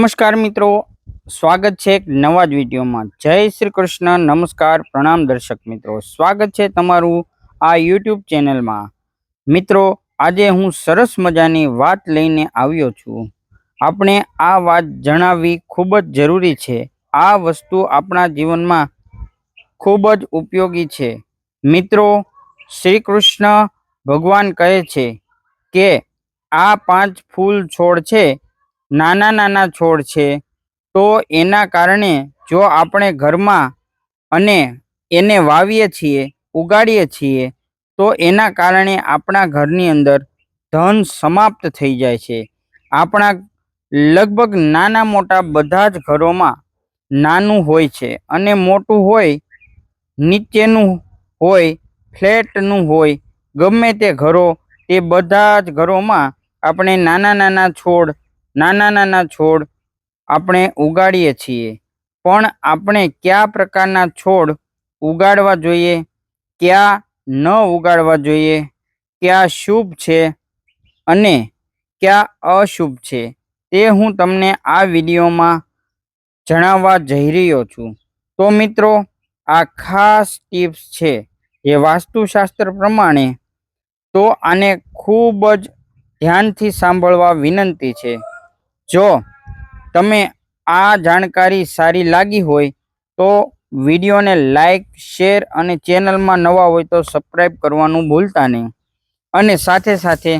નમસ્કાર મિત્રો, સ્વાગત છે એક નવા જ વિડીયોમાં. જય શ્રી કૃષ્ણ, નમસ્કાર, પ્રણામ દર્શક મિત્રો. સ્વાગત છે તમારું આ યુટ્યુબ ચેનલમાં. મિત્રો, આજે હું સરસ મજાની વાત લઈને આવ્યો છું. આપણે આ વાત જણાવવી ખૂબ જ જરૂરી છે. આ વસ્તુ આપણા જીવનમાં ખૂબ જ ઉપયોગી છે. મિત્રો, શ્રી કૃષ્ણ ભગવાન કહે છે કે આ પાંચ ફૂલ છોડ છે નાના નાના છોડ છે. તો એના કારણે જો આપણે ઘરમાં અને એને વાવીએ છીએ, ઉગાડીએ છીએ, તો એના કારણે આપણા ઘરની અંદર ધન સમાપ્ત થઈ જાય છે. આપણા લગભગ નાના મોટા બધા જ ઘરોમાં નાનું હોય છે અને મોટું હોય, નીચેનું હોય, ફ્લેટનું હોય, ગમે તે ઘરો, તે બધા જ ઘરોમાં આપણે નાના નાના છોડ નાના નાના છોડ આપણે ઉગાડીએ છીએ. પણ આપણે કયા પ્રકારના છોડ ઉગાડવા જોઈએ? કયા ન ઉગાડવા જોઈએ? કયા શુભ છે? અને કયા અશુભ છે? તે હું તમને આ વિડીયોમાં જણાવવા જઈ રહ્યો છું. તો મિત્રો, આ ખાસ ટિપ્સ છે જે વાસ્તુશાસ્ત્ર પ્રમાણે. તો આને ખૂબ જ ધ્યાનથી સાંભળવા વિનંતી છે. જો તમે આ જાણકારી સારી લાગી હોય તો વિડીયોને લાઈક, શેર અને ચેનલમાં નવા હોય તો સબસ્ક્રાઈબ કરવાનું ભૂલતા નહીં. અને સાથે સાથે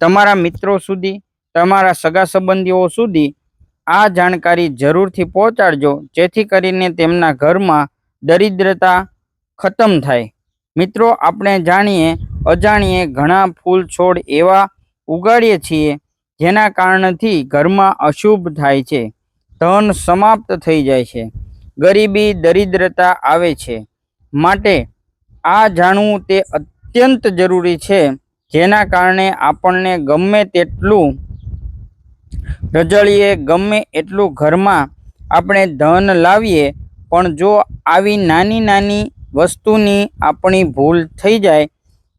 તમારા મિત્રો સુધી, તમારા સગા સંબંધીઓ સુધી આ જાણકારી જરૂરથી પહોંચાડજો, જેથી કરીને તેમના ઘરમાં દરિદ્રતા ખતમ થાય. મિત્રો, આપણે જાણીએ, અજાણીએ ઘણા ફૂલ છોડ એવા ઉગાડીએ છીએ જેના કારણથી ઘરમાં અશુભ થાય છે. ધન સમાપ્ત થઈ જાય છે. ગરીબી, દરિદ્રતા આવે છે. માટે આ જાણવું તે અત્યંત જરૂરી છે, જેના કારણે આપણને ગમે તેટલું રજળીએ, ગમે એટલું ઘરમાં આપણે ધન લાવીએ, પણ જો આવી નાની નાની વસ્તુની આપણી ભૂલ થઈ જાય,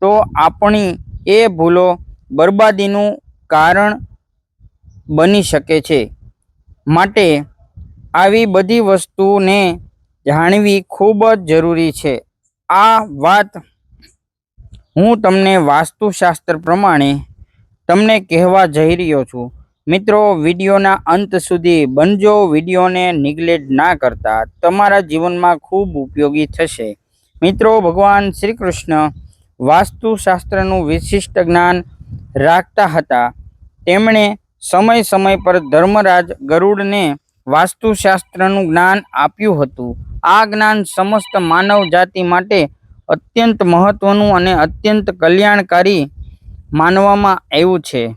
તો આપણી એ ભૂલો બરબાદીનું કારણ બની શકે છે. માટે આવી બધી વસ્તુને જાણવી ખૂબ જ જરૂરી છે. આ વાત હું તમને વાસ્તુશાસ્ત્ર પ્રમાણે તમને કહેવા જઈ રહ્યો છું. મિત્રો, વિડીયોના અંત સુધી બનજો. વિડીયોને નિગ્લેક્ટ ના કરતા તમારા જીવનમાં ખૂબ ઉપયોગી થશે. મિત્રો, ભગવાન શ્રી કૃષ્ણ વાસ્તુશાસ્ત્રનું વિશિષ્ટ જ્ઞાન રાખતા હતા. તેમણે સમય સમય પર ધર્મરાજ ગરુડને વાસ્તુશાસ્ત્રનું જ્ઞાન આપ્યું હતું. આ જ્ઞાન સમસ્ત માનવ જાતિ માટે અત્યંત મહત્વનું અને અત્યંત કલ્યાણકારી માનવામાં આવ્યું છે.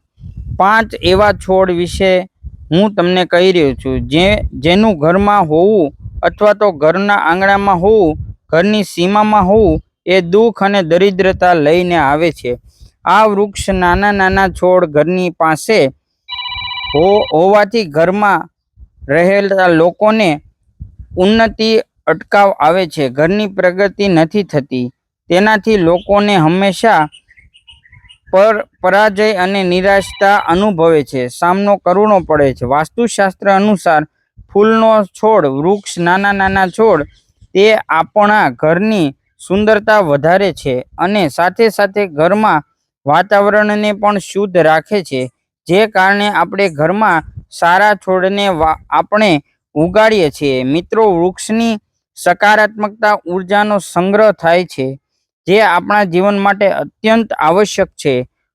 પાંચ એવા છોડ વિશે હું તમને કહી રહ્યો છું. જે, જેનું ઘરમાં હોવું અથવા તો ઘરના આંગણામાં હોવું, ઘરની સીમામાં હોવું એ દુઃખ અને દરિદ્રતા લઈને આવે છે. આ વૃક્ષ નાના નાના છોડ ઘરની પાસે હોવાથી ઘરમાં રહેલા લોકોને ઉન્નતિ અટકાવ આવે છે. ઘરની પ્રગતિ નથી થતી. તેનાથી લોકોને હંમેશા પર પરાજય અને નિરાશતા અનુભવે છે. સામનો કરવો પડે છે. વાસ્તુશાસ્ત્ર અનુસાર ફૂલનો છોડ, વૃક્ષ, નાના નાના છોડ, તે આપણા ઘરની સુંદરતા વધારે છે અને સાથે સાથે ઘરમાં વાતાવરણને પણ શુદ્ધ રાખે છે, જે કારણે આપણે ઘરમાં સારા છોડને આપણે ઉગાડીએ છીએ. મિત્રો, વૃક્ષની સકારાત્મકતા ઉર્જાનો સંગ્રહ થાય છે, જે આપણા જીવન માટે અત્યંત આવશ્યક છે.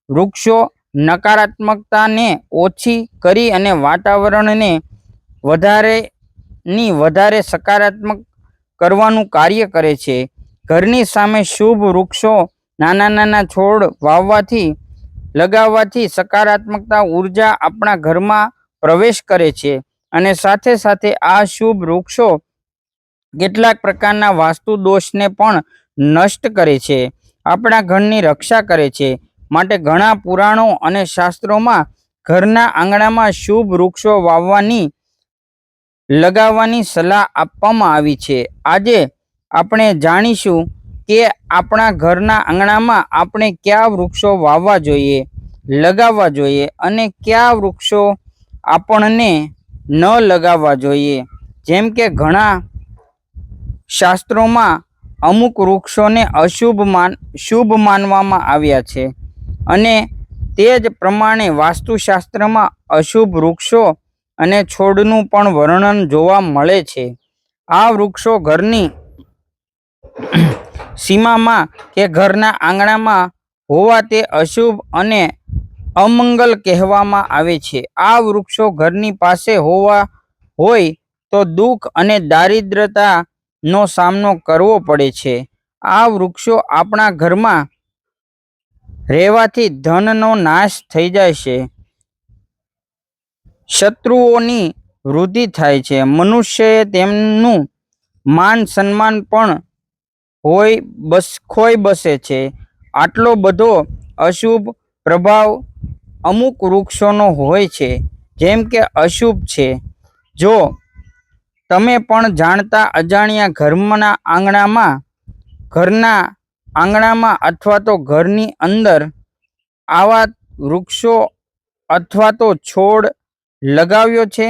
વૃક્ષો નકારાત્મકતાને ઓછી કરી અને વાતાવરણને વધારેની વધારે સકારાત્મક કરવાનું કાર્ય કરે છે. ઘરની સામે શુભ વૃક્ષો નાના નાના છોડ વાવવાથી, લગાવવાથી સકારાત્મકતા, ઊર્જા આપણા ઘરમાં પ્રવેશ કરે છે. અને સાથે સાથે આ શુભ વૃક્ષો કેટલાક પ્રકારના વાસ્તુ દોષને પણ નષ્ટ કરે છે. આપણા ઘરની રક્ષા કરે છે. માટે ઘણા પુરાણો અને શાસ્ત્રોમાં ઘરના આંગણામાં શુભ વૃક્ષો વાવવાની, લગાવવાની સલાહ આપવામાં આવી છે. આજે આપણે જાણીશું કે આપણા ઘરના આંગણામાં આપણે કયા વૃક્ષો વાવવા જોઈએ, લગાવવા જોઈએ અને કયા વૃક્ષો આપણને ન લગાવવા જોઈએ. જેમ કે ઘણા શાસ્ત્રોમાં અમુક વૃક્ષોને અશુભ માન, શુભ માનવામાં આવ્યા છે અને તે જ પ્રમાણે વાસ્તુશાસ્ત્રમાં અશુભ વૃક્ષો અને છોડનું પણ વર્ણન જોવા મળે છે. આ વૃક્ષો ઘરની સીમામાં કે ઘરના આંગણામાં હોવા તે અશુભ અને અમંગલ કહેવામાં આવે છે. આ વૃક્ષો ઘરની પાસે હોવા હોય તો દુઃખ અને દારિદ્રતાનો સામનો કરવો પડે છે. આ વૃક્ષો આપણા ઘરમાં રહેવાથી ધનનો નાશ થઈ જાય છે. શત્રુઓની વૃદ્ધિ થાય છે. મનુષ્યએ તેમનું માન સન્માન પણ હોય બસ ખોઈ બસે છે. આટલો બધો અશુભ પ્રભાવ અમુક વૃક્ષોનો હોય છે. જેમ કે અશુભ છે. જો તમે પણ જાણતા અજાણ્યા ઘરના આંગણામાં ઘરના આંગણામાં અથવા તો ઘરની અંદર આવા વૃક્ષો અથવા તો છોડ લગાવ્યો છે,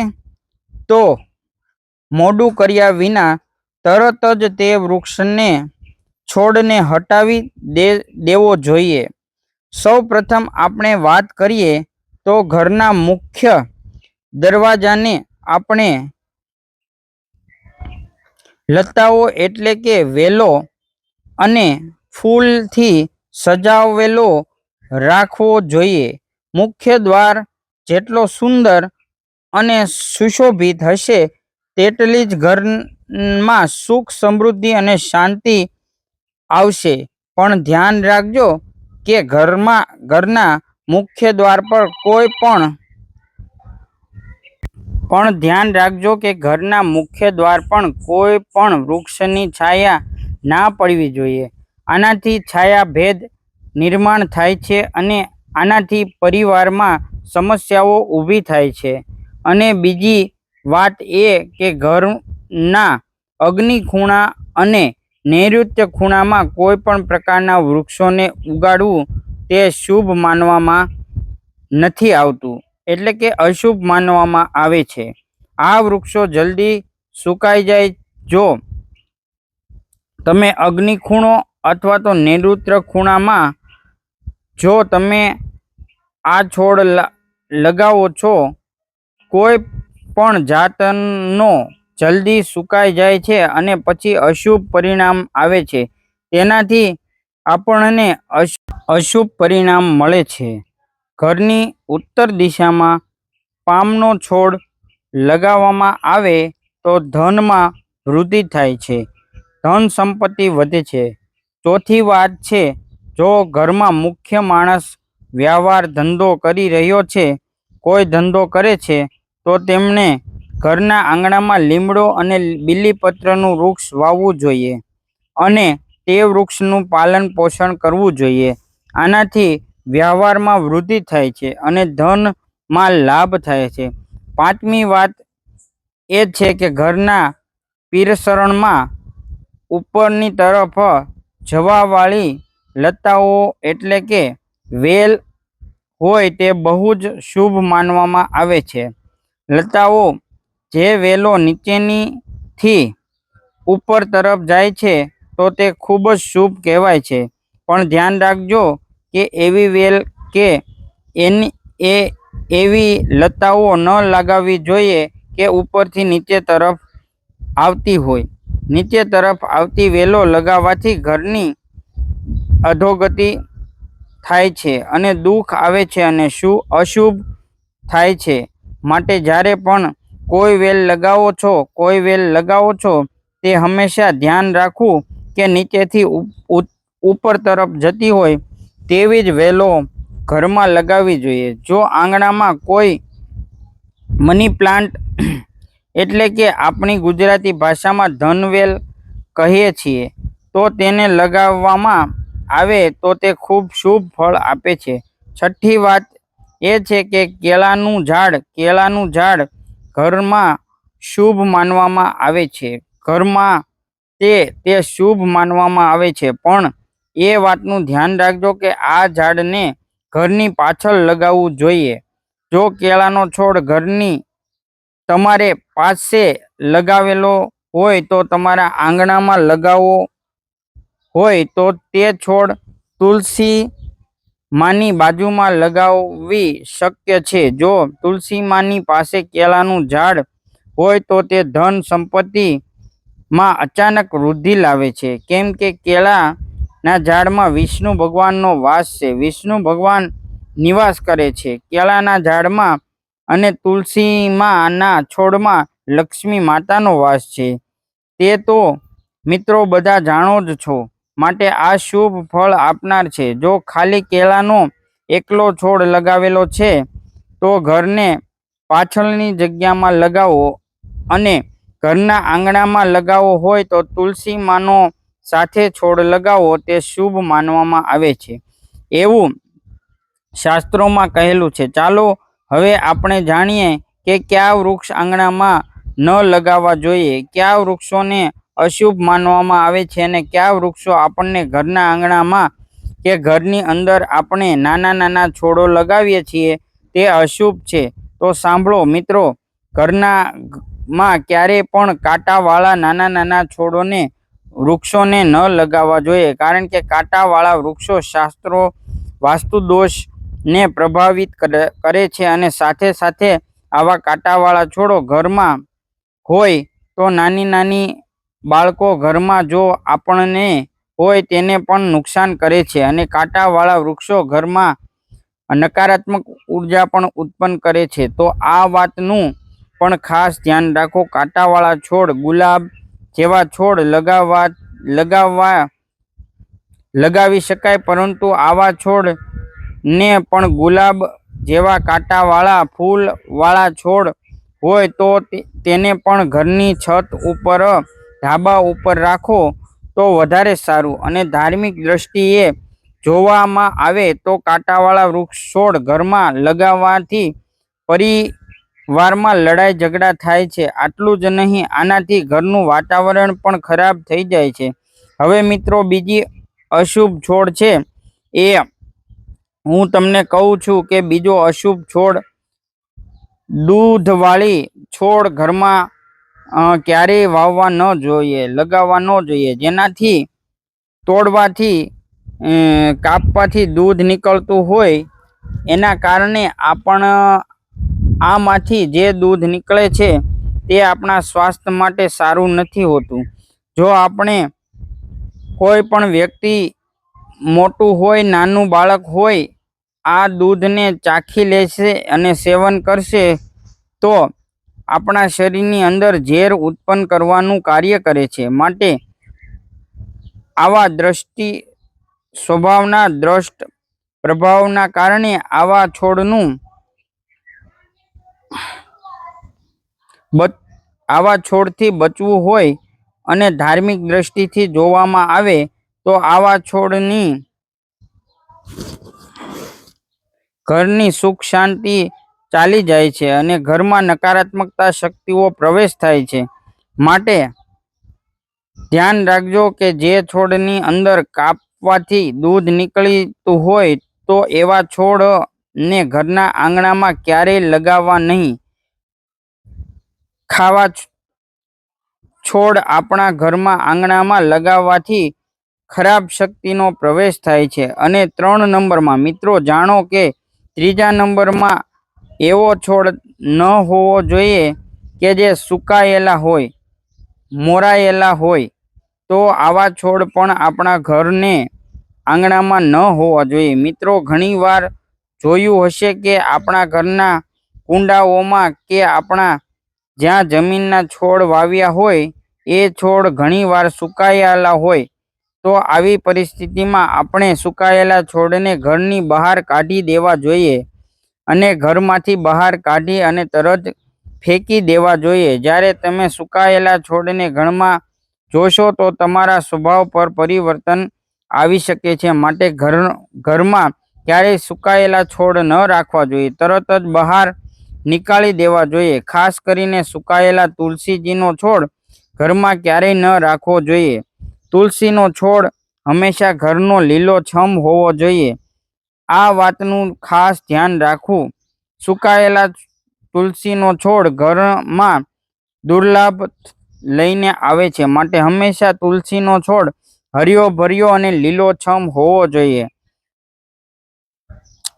તો મોડું કર્યા વિના તરત જ તે વૃક્ષને છોડને હટાવી દે, દેવો જોઈએ. સૌ પ્રથમ આપણે વાત કરીએ તો ઘરના મુખ્ય દરવાજાને આપણે લતાઓ એટલે કે વેલો અને ફૂલથી સજાવેલો રાખવો જોઈએ. મુખ્ય દ્વાર જેટલો સુંદર અને સુશોભિત હશે, તેટલી જ ઘરમાં સુખ, સમૃદ્ધિ અને શાંતિ આવશે. પણ ધ્યાન રાખજો કે ઘરમાં, ઘરના મુખ્ય દ્વાર પર કોઈ પણ પણ ધ્યાન રાખજો કે ઘરના મુખ્ય દ્વાર પણ કોઈ પણ વૃક્ષની છાયા ના પડવી જોઈએ. આનાથી છાયા ભેદ નિર્માણ થાય છે અને આનાથી પરિવારમાં સમસ્યાઓ ઊભી થાય છે. અને બીજી વાત એ કે ઘરના અગ્નિ ખૂણા અને નૈઋત્ય ખૂણામાં કોઈ પણ પ્રકારના વૃક્ષોને ઉગાડવું તે શુભ માનવામાં નથી આવતું, એટલે કે અશુભ માનવામાં આવે છે. આ વૃક્ષો જલ્દી સુકાઈ જાય જો તમે અગ્નિ ખૂણો અથવા તો નૈઋત્ય ખૂણામાં જો તમે આ છોડ લગાવો છો, કોઈ પણ જાતનો જલ્દી સુકાઈ જાય છે અને પછી અશુભ પરિણામ આવે છે. તેનાથી આપણને અશુભ પરિણામ મળે છે. ઘરની ઉત્તર દિશામાં પામનો છોડ લગાવવામાં આવે તો ધનમાં વૃદ્ધિ થાય છે. ધન સંપત્તિ વધે છે. ચોથી વાત છે, જો ઘરમાં મુખ્ય માણસ વ્યવહાર ધંધો કરી રહ્યો છે, કોઈ ધંધો કરે છે, તો તેમણે ઘરના આંગણામાં લીમડો અને બીલીપત્રનું વૃક્ષ વાવવું જોઈએ અને તે વૃક્ષનું પાલન પોષણ કરવું જોઈએ. આનાથી વ્યવહારમાં વૃદ્ધિ થાય છે અને ધનમાં લાભ થાય છે. પાંચમી વાત એ છે કે ઘરના પીરસરણમાં ઉપરની તરફ જવાવાળી લતાઓ એટલે કે વેલ હોય તે બહુ જ શુભ માનવામાં આવે છે. લતાઓ જે વેલો નીચેનીથી ઉપર તરફ જાય છે, તો તે ખૂબ જ શુભ કહેવાય છે. પણ ધ્યાન રાખજો કે એવી વેલ કે એની, એ, એવી લતાઓ ન લગાવવી જોઈએ કે ઉપરથી નીચે તરફ આવતી હોય. નીચે તરફ આવતી વેલો લગાવવાથી ઘરની અધોગતિ થાય છે અને દુઃખ આવે છે અને શું અશુભ થાય છે. માટે જ્યારે પણ કોઈ વેલ લગાવો છો, કોઈ વેલ લગાવો છો, તે હંમેશા ધ્યાન રાખવું કે નીચેથી ઉપર તરફ જતી હોય તેવી જ વેલો ઘરમાં લગાવવી જોઈએ. જો આંગણામાં કોઈ મની પ્લાન્ટ એટલે કે આપણી ગુજરાતી ભાષામાં ધનવેલ કહીએ છીએ, તો તેને લગાવવામાં આવે તો તે ખૂબ શુભ ફળ આપે છે. છઠ્ઠી વાત એ છે કે કેળાનું ઝાડ કેળાનું ઝાડ ઘરમાં શુભ માનવામાં આવે છે. ઘરમાં તે તે શુભ માનવામાં આવે છે. પણ એ વાતનું ધ્યાન રાખજો કે આ ઝાડને ઘરની પાછળ લગાવવું જોઈએ. જો કેળાનો છોડ ઘરની તમારે પાસે લગાવેલો હોય તો તમારા આંગણામાં લગાવવો હોય તો તે છોડ તુલસી માની બાજુમાં લગાવવી શક્ય છે. જો તુલસી માની પાસે કેળાનું ઝાડ હોય તો તે ધન સંપત્તિમાં અચાનક વૃદ્ધિ લાવે છે. કેમ કે કેળાના ઝાડમાં વિષ્ણુ ભગવાનનો વાસ છે. વિષ્ણુ ભગવાન નિવાસ કરે છે. કેળાના ઝાડમાં અને તુલસીમાંના છોડમાં લક્ષ્મી માતાનો વાસ છે. તે તો મિત્રો બધા જાણો જ છો. માટે આ શુભ ફળ આપનાર છે. જો ખાલી કેળાનો એકલો છોડ લગાવેલો છે, તો ઘરને પાછળની જગ્યામાં લગાવો અને ઘરના આંગણામાં લગાવવો હોય તો તુલસી માનો સાથે છોડ લગાવો, તે શુભ માનવામાં આવે છે. એવું શાસ્ત્રોમાં કહેલું છે. ચાલો હવે આપણે જાણીએ કે કયા વૃક્ષ આંગણામાં ન લગાવવા જોઈએ. કયા વૃક્ષોને અશુભ માનવામાં આવે છે અને કયા વૃક્ષો આપણને ઘરના આંગણામાં કે ઘરની અંદર આપણે નાના નાના છોડો લગાવીએ છીએ તે અશુભ છે. તો સાંભળો મિત્રો ઘરના માં ક્યારેય પણ કાંટાવાળા નાના નાના છોડોને, વૃક્ષોને ન લગાવવા જોઈએ. કારણ કે કાંટાવાળા વૃક્ષો શાસ્ત્રો વાસ્તુ દોષને પ્રભાવિત કરે છે અને સાથે સાથે આવા કાંટાવાળા છોડો ઘરમાં હોય તો નાની નાની બાળકો ઘરમાં જો આપણને હોય તેને પણ નુકસાન કરે છે અને કાંટાવાળા વૃક્ષો ઘરમાં નકારાત્મક ઊર્જા પણ ઉત્પન્ન કરે છે. તો આ વાતનું પણ ખાસ ધ્યાન રાખો. કાંટાવાળા છોડ, ગુલાબ જેવા છોડ લગાવવા લગાવવા, લગાવી શકાય, પરંતુ આવા છોડ ને પણ ગુલાબ જેવા કાંટાવાળા ફૂલવાળા છોડ હોય તો, તેને પણ ઘરની છત ઉપર ધાબા ઉપર રાખો તો વધારે સારું. અને ધાર્મિક દ્રષ્ટિએ જોવામાં આવે તો કાંટાવાળા વૃક્ષ છોડ ઘરમાં લગાવવાથી પરિવારમાં લડાઈ ઝઘડા થાય છે. આટલું જ નહીં, આનાથી ઘરનું વાતાવરણ પણ ખરાબ થઈ જાય છે. હવે મિત્રો, બીજી અશુભ છોડ છે એ હું તમને કહું છું કે બીજો અશુભ છોડ દૂધવાળી છોડ ઘરમાં ક્યારેય વાવવા ન જોઈએ, લગાવવા ન જોઈએ. જેનાથી તોડવાથી કાપવાથી દૂધ નીકળતું હોય, એના કારણે આપણ, આમાંથી જે દૂધ નીકળે છે, તે આપણા સ્વાસ્થ્ય માટે સારું નથી હોતું. જો આપણે કોઈ પણ વ્યક્તિ મોટું હોય, નાનું બાળક હોય, આ દૂધને ચાખી લેશે અને સેવન કરશે, તો આપણા શરીરની અંદર ઝેર ઉત્પન્ન કરવાનું કાર્ય કરે છે. માટે આવા દ્રષ્ટિ સ્વભાવના, દ્રષ્ટ પ્રભાવના કારણે આવા છોડનું આવા છોડથી બચવું હોય અને ધાર્મિક દ્રષ્ટિથી જોવામાં આવે તો આવા છોડની ઘરની સુખ શાંતિ ચાલી જાય છે અને ઘરમાં નકારાત્મકતા શક્તિઓ પ્રવેશ થાય છે. માટે ધ્યાન રાખજો કે જે છોડની અંદર કાપવાથી દૂધ નીકળતું હોય તો એવા છોડ ને ઘરના આંગણામાં ક્યારેય લગાવવા નહીં. ખાવા છોડ આપણા ઘરમાં આંગણામાં લગાવવાથી ખરાબ શક્તિનો પ્રવેશ થાય છે. અને ત્રણ નંબરમાં મિત્રો જાણો કે ત્રીજા નંબરમાં એવો છોડ ન હોવો જોઈએ કે જે સુકાયેલા હોય, મોરાયેલા હોય, તો આવા છોડ પણ આપણા ઘરને આંગણામાં ન હોવા જોઈએ. મિત્રો, ઘણીવાર જોયું હશે કે આપણા ઘરના કુંડાઓમાં કે આપણા જ્યાં જમીનના છોડ વાવ્યા હોય, એ છોડ ઘણીવાર સુકાયેલા હોય, તો આવી પરિસ્થિતિમાં આપણે સુકાયેલા છોડને ઘરની બહાર કાઢી દેવા જોઈએ. અને ઘરમાંથી બહાર કાઢી અને તરત ફેંકી દેવા જોઈએ. જ્યારે તમે સુકાયેલા છોડને ઘરમાં જોશો તો તમારા સ્વભાવ પર પરિવર્તન આવી શકે છે. માટે ઘર, ઘરમાં ક્યારેય સુકાયેલા છોડ ન રાખવા જોઈએ. તરત જ બહાર નીકાળી દેવા જોઈએ. ખાસ કરીને સુકાયેલા તુલસીજીનો છોડ ઘરમાં ક્યારેય ન રાખવો જોઈએ. તુલસીનો છોડ હંમેશા ઘરનો લીલો છમ હોવો જોઈએ. આ વાતનું ખાસ ધ્યાન રાખવું. સુકાયેલા તુલસીનો છોડ ઘરમાં દુર્લભ લઈને આવે છે. માટે હંમેશા તુલસીનો છોડ હરિયો ભર્યો અને લીલોછમ હોવો જોઈએ.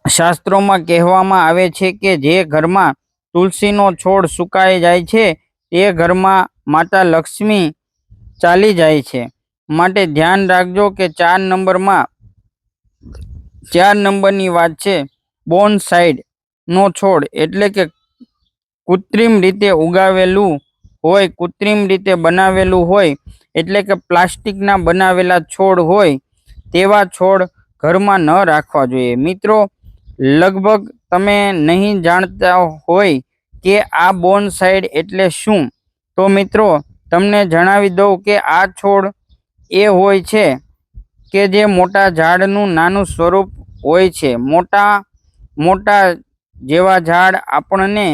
શાસ્ત્રોમાં કહેવામાં આવે છે કે જે ઘરમાં તુલસીનો છોડ સુકાઈ જાય છે, તે ઘરમાં માતા લક્ષ્મી ચાલી જાય છે. માટે ધ્યાન રાખજો કે ચાર નંબરમાં ચાર નંબરની વાત છે. બોન સાઈડ નો છોડ એટલે કે કૃત્રિમ રીતે ઉગાવેલું હોય, કૃત્રિમ રીતે બનાવેલું હોય, એટલે કે પ્લાસ્ટિકના બનાવેલા છોડ હોય, તેવા છોડ ઘરમાં ન રાખવા જોઈએ. મિત્રો, લગભગ તમે નહીં જાણતા હોય કે આ બોન સાઈડ એટલે શું. તો મિત્રો, તમને જણાવી દઉં કે આ છોડ એ હોય છે કે જે મોટા ઝાડનું નાનું સ્વરૂપ હોય છે. મોટા મોટા જેવા ઝાડ આપણને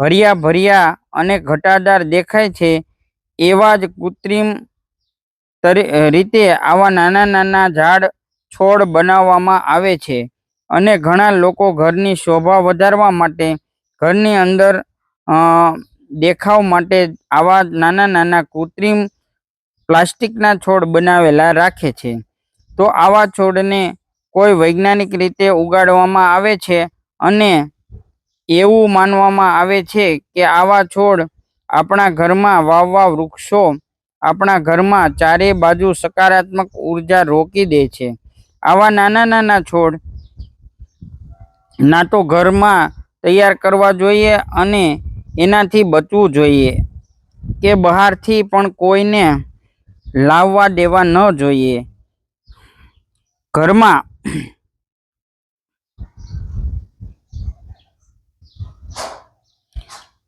હરિયા ભર્યા અને ઘટાદાર દેખાય છે એવા જ કૃત્રિમ તરી રીતે આવા નાના નાના ઝાડ છોડ બનાવવામાં આવે છે અને ઘણા લોકો ઘરની શોભા વધારવા માટે ઘરની અંદર દેખાવ માટે આવા નાના નાના કૃત્રિમ પ્લાસ્ટિકના છોડ બનાવેલા રાખે છે. તો આવા છોડને કોઈ વૈજ્ઞાનિક રીતે ઉગાડવામાં આવે છે અને એવું માનવામાં આવે છે કે આવા છોડ આપણા ઘરમાં વાવવા વૃક્ષો આપણા ઘરમાં ચારે બાજુ સકારાત્મક ઊર્જા રોકી દે છે. આવા નાના નાના છોડ ના તો ઘરમાં તૈયાર કરવા જોઈએ અને એનાથી બચવું જોઈએ કે બહારથી પણ કોઈને લાવવા દેવા ન જોઈએ. ઘરમાં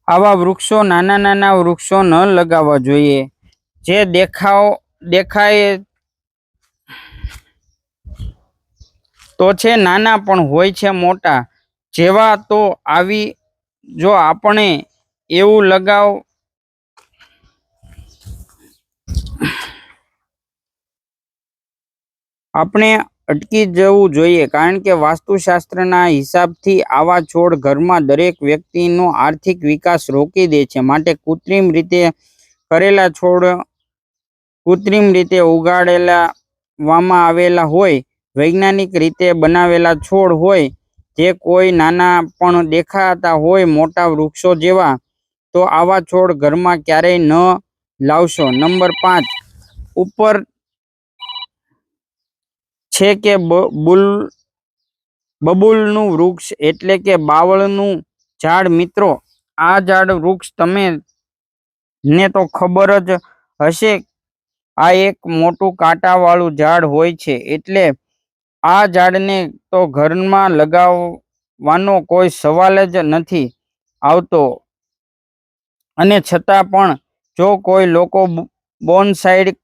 આવા વૃક્ષો નાના નાના વૃક્ષો ન લગાવવા જોઈએ. જે દેખાવ, દેખાય તો છે નાના પણ હોય છે મોટા. જેવા તો આવી, જો આપણે એવું લગાવ આપણે અટકી જવું જોઈએ કારણ કે વાસ્તુશાસ્ત્રના હિસાબથી આવા છોડ ઘરમાં દરેક વ્યક્તિનો આર્થિક વિકાસ રોકી દે છે. માટે કૃત્રિમ રીતે કરેલા છોડ કૃત્રિમ રીતે ઉગાડેલા વામાં આવેલા હોય, વૈજ્ઞાનિક રીતે બનાવેલા છોડ હોય, જે કોઈ નાના પણ દેખાતા હોય, મોટા વૃક્ષો જેવા, તો આવા છોડ ઘરમાં ક્યારેય ન લાવશો. નંબર પાંચ, ઉપર છે કે બુલ, બબુલનું વૃક્ષ એટલે કે બાવળનું ઝાડ મિત્રો, આ ઝાડ વૃક્ષ તમે ને તો ખબર જ હશે. આ એક મોટું કાંટાવાળું ઝાડ હોય છે એટલે આ ઝાડને તો ઘરમાં લગાવવાનો કોઈ સવાલ જ નથી આવતો. અને છતાં પણ જો કોઈ લોકો બોનસાઈડ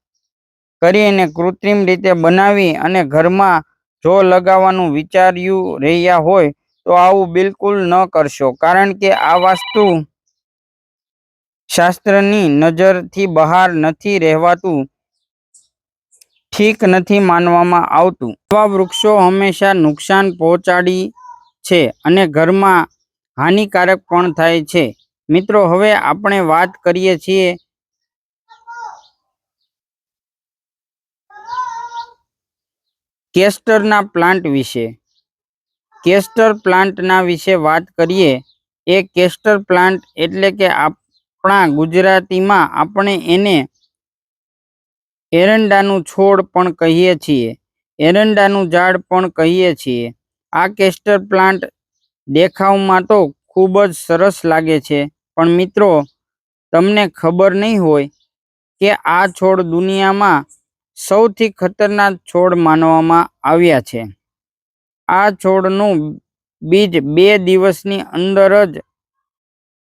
કરીને કૃત્રિમ રીતે બનાવી અને ઘરમાં જો લગાવવાનું વિચાર્યું રહ્યા હોય, તો આવું બિલકુલ ન કરશો. કારણ કે આ વાસ્તુ શાસ્ત્રની નજરથી બહાર નથી રહેવાતું, ઠીક નથી માનવામાં આવતું. આવા વૃક્ષો હંમેશા નુકસાન પહોંચાડી છે અને ઘરમાં હાનિકારક પણ થાય છે. મિત્રો, હવે આપણે વાત કરીએ છીએ કેસ્ટરના પ્લાન્ટ વિશે. કેસ્ટર પ્લાન્ટના વિશે વાત કરીએ, એ કેસ્ટર પ્લાન્ટ એટલે કે આપણા ગુજરાતીમાં આપણે એને એરંડાનું છોડ પણ કહીએ છીએ, એરંડાનું ઝાડ પણ કહીએ છીએ. આ કેસ્ટર પ્લાન્ટ દેખાવમાં તો ખૂબ જ સરસ લાગે છે, પણ મિત્રો, તમને ખબર નહીં હોય કે આ છોડ દુનિયામાં સૌથી ખતરનાક છોડ માનવામાં આવ્યા છે. આ છોડનું બીજ બે દિવસની અંદર જ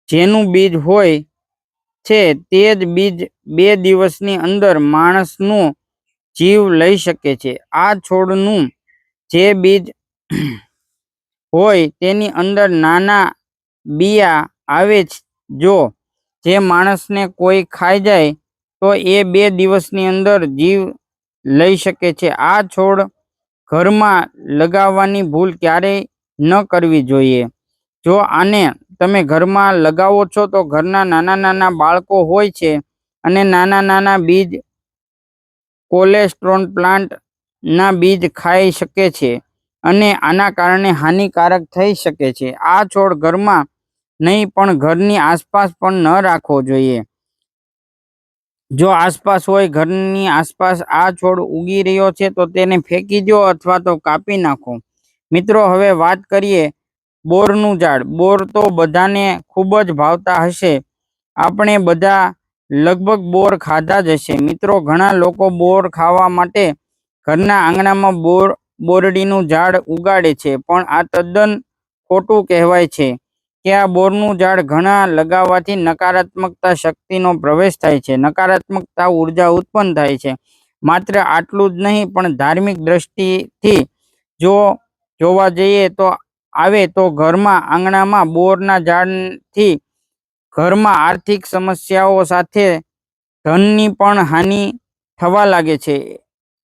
જેનું બીજ હોય છે તે જ બીજ બે દિવસની અંદર માણસનો જીવ લઈ શકે છે. આ છોડનું જે બીજ હોય તેની અંદર નાના બિયા આવે જો જે માણસને કોઈ ખાઈ જાય તો એ બે દિવસની અંદર જીવ લઈ શકે છે. આ છોડ ઘરમાં લગાવવાની ભૂલ ક્યારેય ન કરવી જોઈએ. જો આને તમે ઘરમાં લગાવો છો તો ઘરના નાના નાના બાળકો હોય છે અને નાના નાના બીજ કોલેસ્ટ્રોન પ્લાન્ટના બીજ ખાઈ શકે છે અને આના કારણે હાનિકારક થઈ શકે છે. આ છોડ ઘરમાં નહીં પણ ઘરની આસપાસ પણ ન રાખવો જોઈએ. જો આસપાસ હોય ઘરની આસપાસ આ છોડ ઉગી રહ્યો છે, તો તેને ફેંકી દો અથવા તો કાપી નાખો. મિત્રો, હવે વાત કરીએ બોરનું ઝાડ. બોર તો બધાને ખૂબ જ ભાવતા હશે. આપણે બધા લગભગ બોર ખાધા જ હશે. મિત્રો, ઘણા લોકો બોર ખાવા માટે ઘરના આંગણામાં બોર, બોરડીનું ઝાડ ઉગાડે છે, પણ આ તદ્દન ખોટું કહેવાય છે. કે આ બોરનું ઝાડ ઘણા લગાવવાથી નકારાત્મકતા શક્તિનો પ્રવેશ થાય છે. નકારાત્મકતા ઊર્જા ઉત્પન્ન થાય છે. માત્ર આટલું જ નહીં, પણ ધાર્મિક દ્રષ્ટિથી જો જોવા જઈએ તો આવે તો ઘરમાં આંગણામાં બોરના ઝાડથી ઘરમાં આર્થિક સમસ્યાઓ સાથે ધનની પણ હાનિ થવા લાગે છે.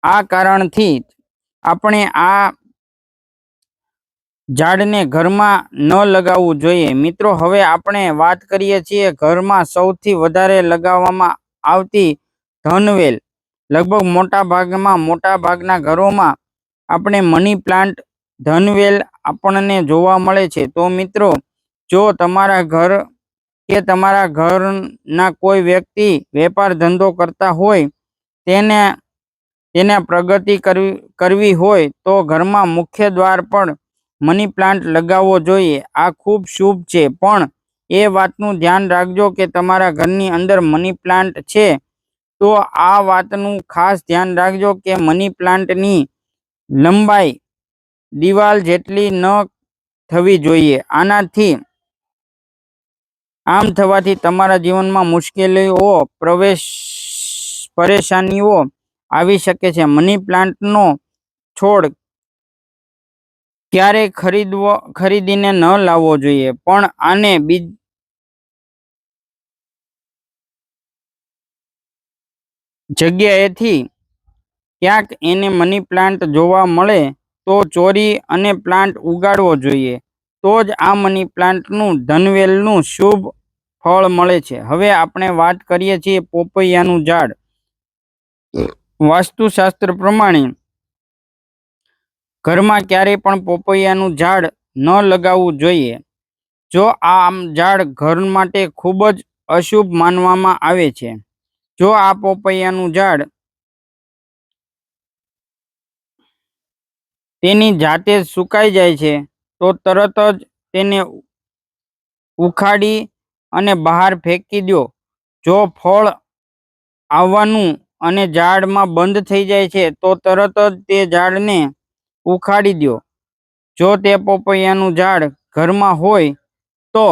આ કારણથી આપણે આ ઝાડને ઘરમાં ન લગાવવું જોઈએ. મિત્રો, હવે આપણે વાત કરીએ છીએ ઘરમાં સૌથી વધારે લગાવવામાં આવતી ધનવેલ. લગભગ મોટા ભાગમાં મોટા ભાગના ઘરોમાં આપણે મની પ્લાન્ટ ધનવેલ આપણને જોવા મળે છે. તો મિત્રો, જો તમારા ઘર કે તમારા ઘરના કોઈ વ્યક્તિ વેપાર ધંધો કરતા હોય, તેને તેને પ્રગતિ કરવી કરવી હોય, તો ઘરમાં મુખ્ય દ્વાર પર મની પ્લાન્ટ લગાવવો જોઈએ. આ ખૂબ શુભ છે, પણ એ વાતનું ધ્યાન રાખજો કે તમારા ઘરની અંદર મની પ્લાન્ટ છે. તો આ વાતનું ખાસ ધ્યાન રાખજો કે મની પ્લાન્ટની લંબાઈ દિવાલ જેટલી ન થવી જોઈએ. આનાથી આમ થવાથી તમારા જીવનમાં મુશ્કેલીઓ, પ્રવેશ પરેશાનીઓ આવી શકે છે. મની પ્લાન્ટનો છોડ ક્યારેય ખરીદવો, ખરીદીને ન લાવવો જોઈએ, પણ આને બીજ જગ્યાએથી ક્યાંક એને મની પ્લાન્ટ જોવા મળે, તો ચોરી અને પ્લાન્ટ ઉગાડવો જોઈએ. તો જ આ મની પ્લાન્ટનું ધનવેલનું શુભ ફળ મળે છે. હવે આપણે વાત કરીએ છીએ પોપૈયાનું ઝાડ. વાસ્તુશાસ્ત્ર પ્રમાણે ઘરમાં ક્યારેય પણ પોપૈયાનું ઝાડ ન લગાવવું જોઈએ. જો આ ઝાડ ઘર માટે ખૂબ જ અશુભ માનવામાં આવે છે. જો આ પોપૈયાનું ઝાડ તેની જાતે સુકાઈ જાય છે, તો તરત જ તેને ઉખાડી અને બહાર ફેંકી દો. જો ફળ આવવાનું અને ઝાડમાં બંધ થઈ જાય છે, તો તરત જ તે ઝાડને ઉખાડી દો જો તે પોપૈયાનું ઝાડ ઘરમાં હોય તો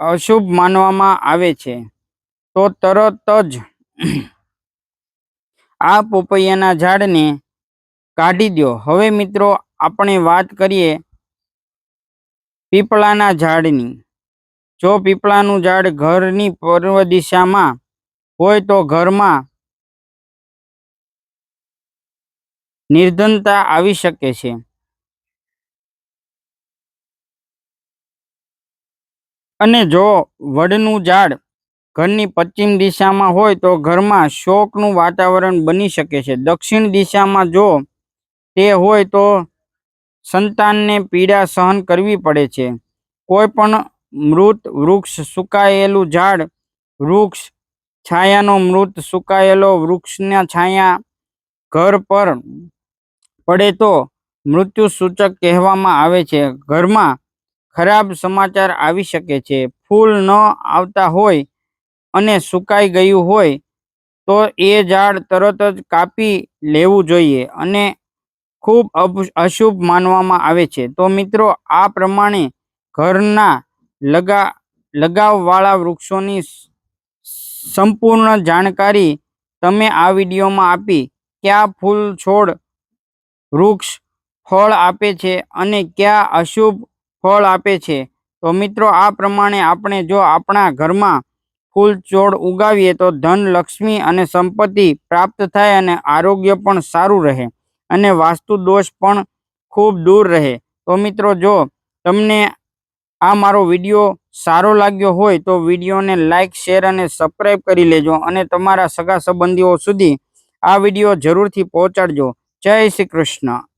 અશુભ માનવામાં આવે છે. તો તરત જ આ પોપૈયાના ઝાડને કાઢી દો હવે મિત્રો આપણે વાત કરીએ પીપળાના ઝાડની. જો પીપળાનું ઝાડ ઘરની પૂર્વ દિશામાં હોય તો ઘરમાં નિર્ધનતા આવી શકે છે. અને જો વડનું ઝાડ ઘરની પશ્ચિમ દિશામાં હોય તો ઘરમાં શોકનું વાતાવરણ બની શકે છે. દક્ષિણ દિશામાં જો તે હોય તો સંતાનને પીડા સહન કરવી પડે છે. કોઈ પણ મૃત વૃક્ષ સુકાયેલું ઝાડ, વૃક્ષ છાયાનો મૃત સુકાયેલો વૃક્ષના છાયા ઘર પર પડે તો મૃત્યુ સૂચક કહેવામાં આવે છે. ઘરમાં ખરાબ સમાચાર આવી શકે છે. ફૂલ ન આવતા હોય અને સુકાઈ ગયું હોય તો એ ઝાડ તરત જ કાપી લેવું જોઈએ અને ખૂબ અશુભ માનવામાં આવે છે. તો મિત્રો, આ પ્રમાણે ઘરના લગા, લગાવવાળા વૃક્ષોની સંપૂર્ણ જાણકારી તમે આ વિડીયોમાં આપી. કયા ફૂલ છોડ વૃક્ષ ફળ આપે છે અને કયા અશુભ ફળ આપે છે? તો મિત્રો, આ પ્રમાણે આપણે જો આપણા ઘરમાં ફૂલ છોડ ઉગાવીએ તો ધન, લક્ષ્મી અને સંપત્તિ પ્રાપ્ત થાય અને આરોગ્ય પણ સારું રહે અને વાસ્તુ દોષ પણ ખૂબ દૂર રહે. તો મિત્રો, જો તમને આ મારો વીડિયો સારો લાગ્યો હોય તો વિડીયોને લાઇક શેર અને સબસ્ક્રાઈબ કરી લેજો અને તમારા સગા સંબંધીઓ સુધી આ વીડિયો જરૂરથી પહોંચાડજો. જય શ્રી કૃષ્ણ